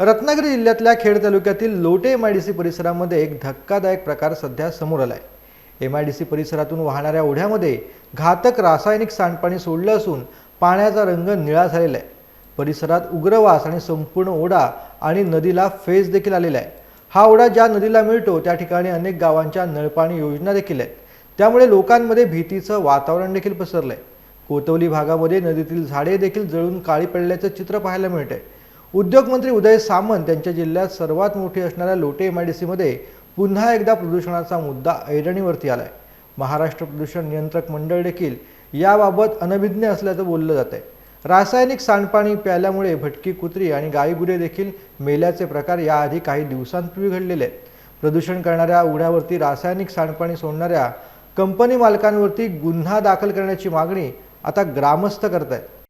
रत्नागिरी जिल्ह्यातल्या खेड तालुक्यातील Lote M I D C परिसरामध्ये एक धक्कादायक प्रकार सध्या समोर आला आहे एम आय डी सी परिसरातून वाहणाऱ्या ओढ्यामध्ये घातक रासायनिक सांडपाणी सोडलं असून पाण्याचा रंग निळा झालेला आहे. परिसरात उग्रवास आणि संपूर्ण ओढा आणि नदीला फेस देखील आलेला आहे. हा ओढा ज्या नदीला मिळतो त्या ठिकाणी अनेक गावांच्या नळपाणी योजना देखील आहेत. त्यामुळे लोकांमध्ये भीतीचं वातावरण देखील पसरलं आहे कोतवली भागामध्ये नदीतील झाडे देखील जळून काळी पडल्याचं चित्र पाहायला मिळतंय. उद्योगमंत्री उदय सामंत यांच्या जिल्ह्यात सर्वात मोठी असणाऱ्या लोटे एम आय डी सीमध्ये पुन्हा एकदा प्रदूषणाचा मुद्दा ऐरणीवरती आलाय. महाराष्ट्र प्रदूषण नियंत्रक मंडळ देखील याबाबत अनभिज्ञ असल्याचं बोललं जात आहे रासायनिक सांडपाणी प्यायल्यामुळे भटकी कुत्री आणि गायीगुरे देखील मेल्याचे प्रकार याआधी काही दिवसांपूर्वी घडलेले आहेत. प्रदूषण करणाऱ्या उघड्यावरती रासायनिक सांडपाणी सोडणाऱ्या कंपनी मालकांवरती गुन्हा दाखल करण्याची मागणी आता ग्रामस्थ करत आहेत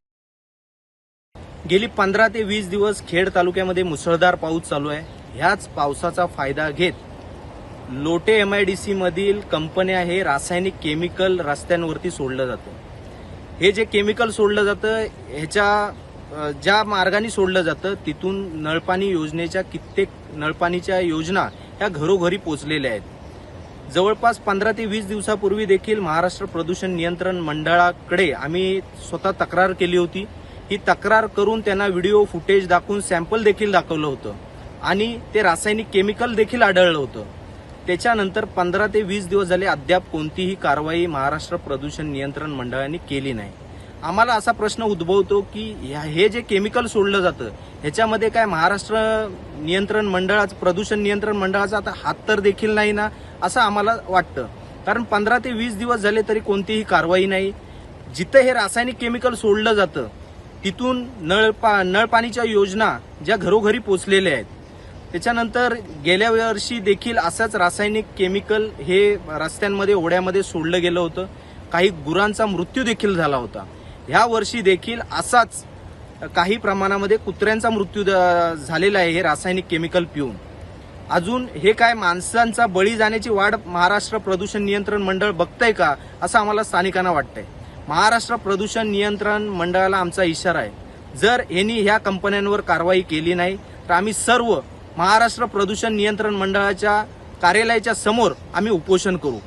गेली पंधरा ते वीस दिवस खेड तालुक्यामध्ये मुसळधार पाऊस चालू आहे. ह्याच पावसाचा फायदा घेत Lote M I D C मधील कंपन्या हे रासायनिक केमिकल रस्त्यांवरती सोडलं जातं. हे जे केमिकल सोडलं जातं ह्याच्या ज्या मार्गाने सोडलं जातं तिथून नळपाणी योजनेच्या कित्येक नळपाणीच्या योजना ह्या घरोघरी पोचलेल्या आहेत. जवळपास पंधरा ते वीस दिवसापूर्वी देखील महाराष्ट्र प्रदूषण नियंत्रण मंडळाकडे आम्ही स्वतः तक्रार केली होती. ही तक्रार करून त्यांना व्हिडिओ फुटेज दाखवून सॅम्पल देखील दाखवलं होतं. आणि ते रासायनिक केमिकल देखील आढळलं होतं. त्याच्यानंतर पंधरा ते वीस दिवस झाले अद्याप कोणतीही कारवाई महाराष्ट्र प्रदूषण नियंत्रण मंडळाने केली नाही. आम्हाला असा प्रश्न उद्भवतो की ह्या- हे जे केमिकल सोडलं जातं ह्याच्यामध्ये काय महाराष्ट्र नियंत्रण मंडळाचं प्रदूषण नियंत्रण मंडळाचा आता हात तर देखील नाही ना असं आम्हाला वाटतं. कारण पंधरा ते वीस दिवस झाले तरी कोणतीही कारवाई नाही. जिथं हे रासायनिक केमिकल सोडलं जातं तिथून नळ पा नळ पाणीच्या योजना ज्या घरोघरी पोचलेल्या आहेत त्याच्यानंतर गेल्या वर्षी देखील असंच रासायनिक केमिकल हे रस्त्यांमध्ये ओढ्यामध्ये सोडलं गेलं होतं. काही गुरांचा मृत्यू देखील झाला होता. ह्या वर्षी देखील असाच काही प्रमाणामध्ये कुत्र्यांचा मृत्यू द- झालेला आहे हे रासायनिक केमिकल पिऊन. अजून हे काय माणसांचा बळी जाण्याची वाढ महाराष्ट्र प्रदूषण नियंत्रण मंडळ बघतंय का असं आम्हाला स्थानिकांना वाटतंय. महाराष्ट्र प्रदूषण नियंत्रण मंडळाला आमचा इशारा आहे जर यांनी ह्या कंपन्यांवर कारवाई केली नाही तर आम्ही सर्व महाराष्ट्र प्रदूषण नियंत्रण मंडळाच्या कार्यालयाच्या समोर आम्ही उपोषण करू